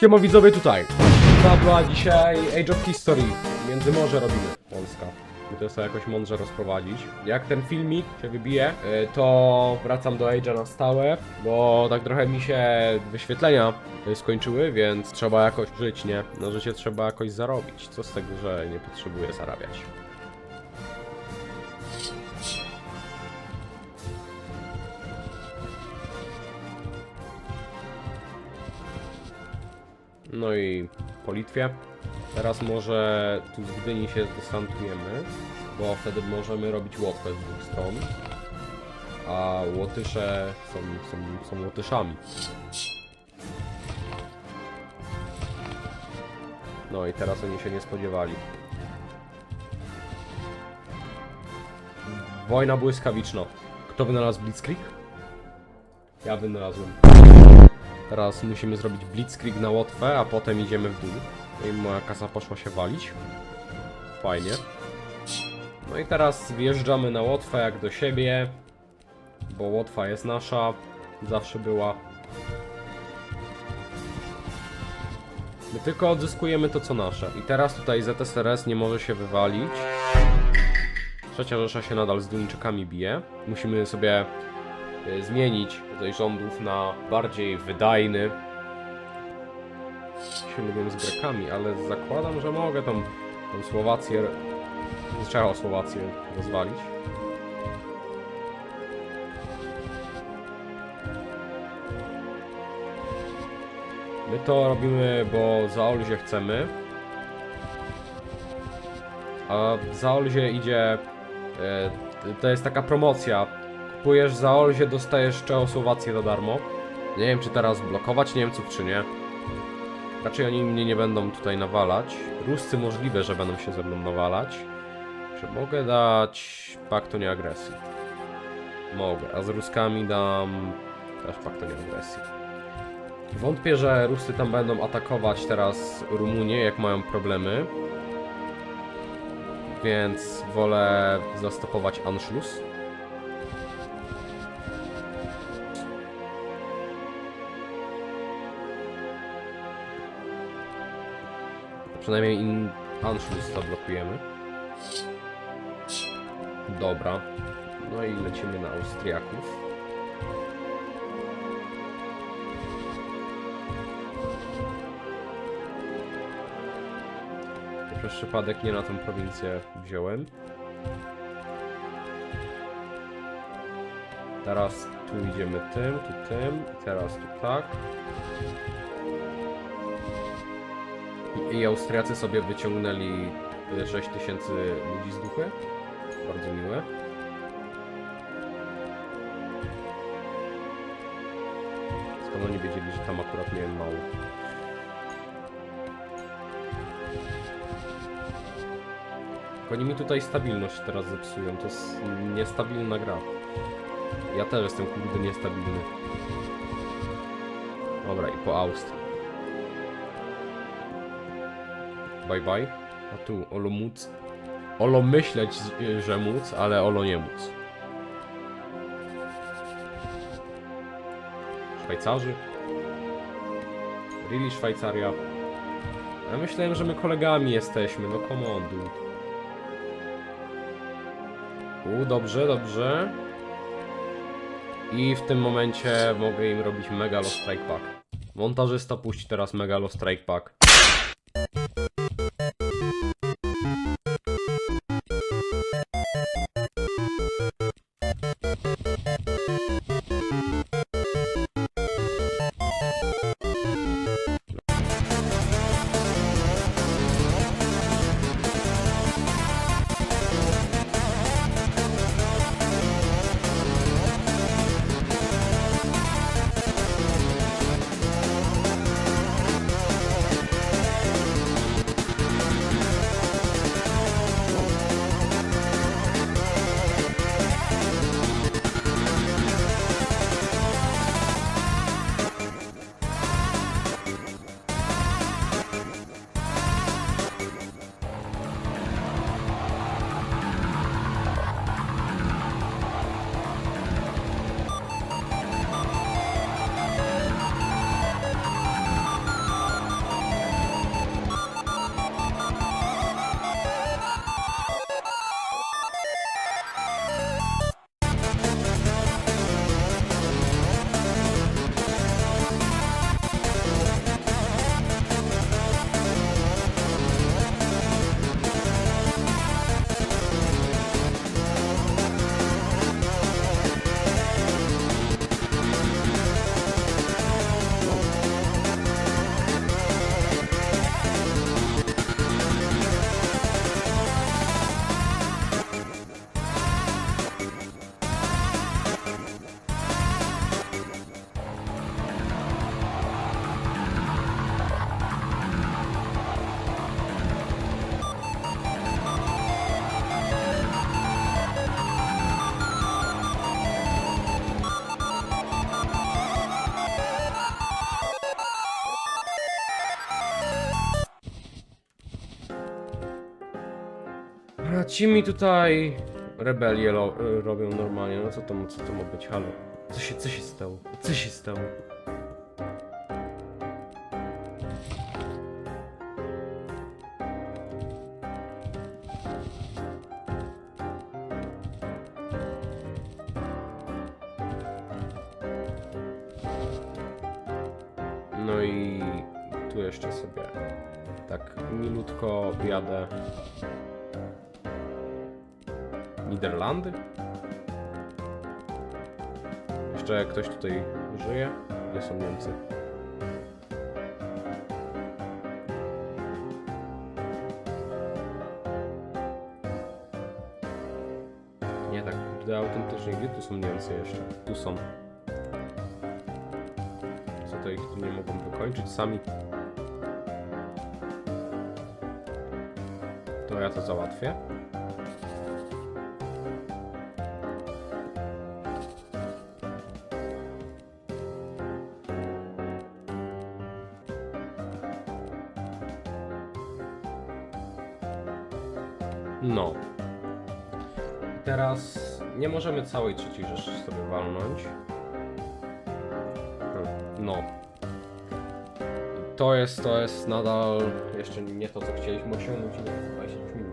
Siema widzowie tutaj. Była dzisiaj Age of History. Międzymorze robimy. Polska. Muszę sobie jakoś mądrze rozprowadzić. Jak ten filmik się wybije, y, to wracam do Age'a na stałe, bo tak trochę mi się wyświetlenia y, skończyły, więc trzeba jakoś żyć, nie? Na życie trzeba jakoś zarobić. Co z tego, że nie potrzebuję zarabiać. No i po Litwie. Teraz może tu z Gdyni się zdesantujemy, bo wtedy możemy robić Łotwę z dwóch stron. A Łotysze są, są, są Łotyszami. No i teraz oni się nie spodziewali. Wojna błyskawiczna. Kto wynalazł Blitzkrieg? Ja wynalazłem. Teraz musimy zrobić blitzkrieg na Łotwę, a potem idziemy w dół. No i moja kasa poszła się walić. Fajnie. No i teraz wjeżdżamy na Łotwę jak do siebie. Bo Łotwa jest nasza. Zawsze była. My tylko odzyskujemy to co nasze. I teraz tutaj ZSRS nie może się wywalić. Trzecia Rzesza się nadal z Duńczykami bije. Musimy sobie zmienić rodzaj rządów na bardziej wydajny. Się lubię z Grekami, ale zakładam, że mogę tą, tą Słowację, Czechosłowację rozwalić. My to robimy, bo za Olzie chcemy. A za Olzie idzie. E, to jest taka promocja. Kupujesz za Olzie, dostajesz Czechosłowację za darmo. Nie wiem, czy teraz blokować Niemców, czy nie. Raczej oni mnie nie będą tutaj nawalać. Ruscy możliwe, że będą się ze mną nawalać. Czy mogę dać pakt nieagresji? Mogę, a z Ruskami dam też pakt nieagresji. Wątpię, że Rusy tam będą atakować teraz Rumunię, jak mają problemy. Więc wolę zastopować Anschluss. Przynajmniej in Anschluss zablokujemy. Dobra. No i lecimy na Austriaków. Przez przypadek nie na tą prowincję wziąłem. Teraz tu idziemy tym, tu tym, teraz tu tak. I, Austriacy sobie wyciągnęli 6000 ludzi z duchy. Bardzo miłe. Skąd oni wiedzieli, że tam akurat miałem mało. Oni mi tutaj stabilność teraz zepsują. To jest niestabilna gra. Ja też jestem kurde niestabilny. Dobra, i po Austrii. Bye bye. A tu Olo móc. Olo myśleć, y, że móc, ale Olo nie móc. Szwajcarzy? Really Szwajcaria? Ja myślałem, że my kolegami jesteśmy, no come on, dude. U, dobrze, dobrze. I w tym momencie mogę im robić Megalo Strike Pack. Montażysta puści teraz Megalo Strike Pack. Ci mi tutaj rebelię robią normalnie. No co to, co to ma być? Halo. Co się, co się stało? Co się stało? No i tu jeszcze sobie tak milutko jadę. Niderlandy? Jeszcze ktoś tutaj żyje? Gdzie są Niemcy? Nie tak, kurde, autentycznie. Gdzie tu są Niemcy jeszcze? Tu są. Co to ich tu nie mogą wykończyć sami? To ja to załatwię. No. Teraz nie możemy całej trzeciej Rzeszy sobie walnąć. Hmm, No. To jest, to jest nadal jeszcze nie to, co chcieliśmy osiągnąć to 20 minut.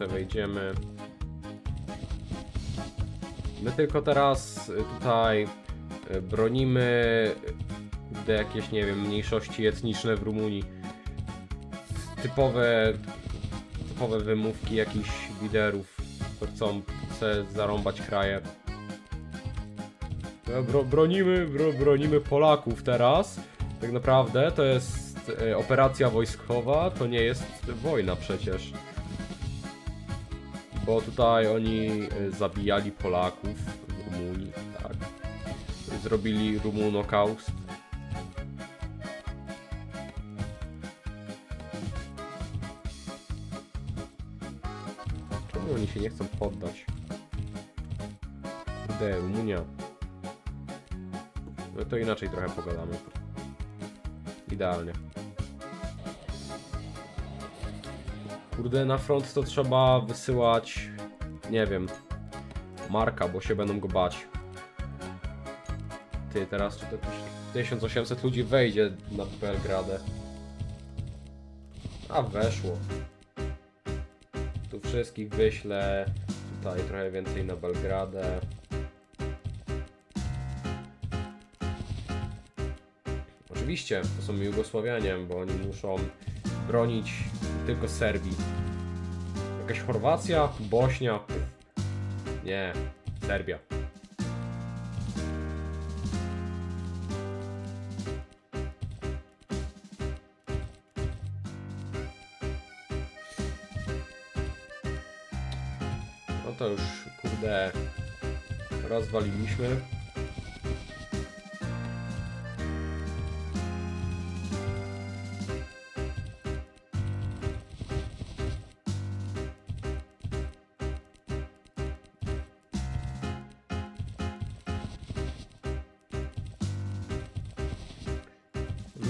Sobie wejdziemy. My tylko teraz tutaj y, bronimy de jakieś, nie wiem, mniejszości etniczne w Rumunii. Typowe, typowe wymówki jakichś liderów, co chcą chce zarąbać kraje. No, Bro, bronimy, bro, bronimy Polaków teraz. Tak naprawdę to jest y, operacja wojskowa, to nie jest wojna przecież. Bo tutaj oni y, zabijali Polaków w Rumunii, tak. Zrobili Rumunokaust. Czemu oni się nie chcą poddać? Kurde, Rumunia. No to inaczej trochę pogadamy. Idealnie. Kurde, na front to trzeba wysyłać, nie wiem, Marka, bo się będą go bać. Ty, teraz czy to jakieś 1800 ludzi wejdzie na Belgradę. A weszło. Tu wszystkich wyślę. Tutaj trochę więcej na Belgradę. Oczywiście, to są Jugosławianie, bo oni muszą bronić tylko Serbii. Jakaś Chorwacja? Bośnia? Nie, Serbia. No to już, kurde, rozwaliliśmy.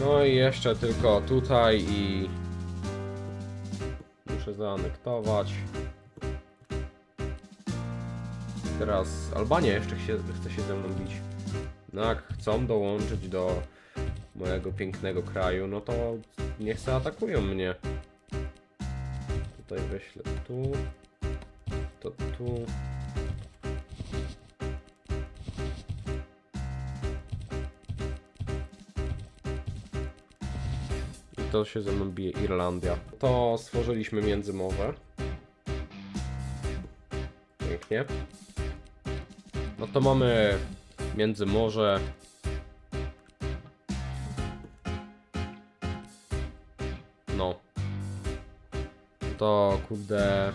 No i jeszcze tylko tutaj i muszę zaanektować. Teraz Albania jeszcze chce, się ze mną bić. No jak chcą dołączyć do mojego pięknego kraju, no to niech se atakują mnie. Tutaj wyślę tu, to tu. To się ze mną bije Irlandia. To stworzyliśmy międzymorze. Pięknie. No to mamy międzymorze. No. To kurde.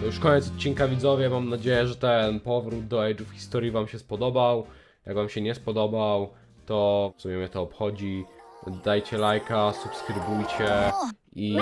To już koniec odcinka widzowie, mam nadzieję, że ten powrót do Age of History wam się spodobał. Jak wam się nie spodobał, to w sumie mnie to obchodzi. Dajcie lajka, subskrybujcie i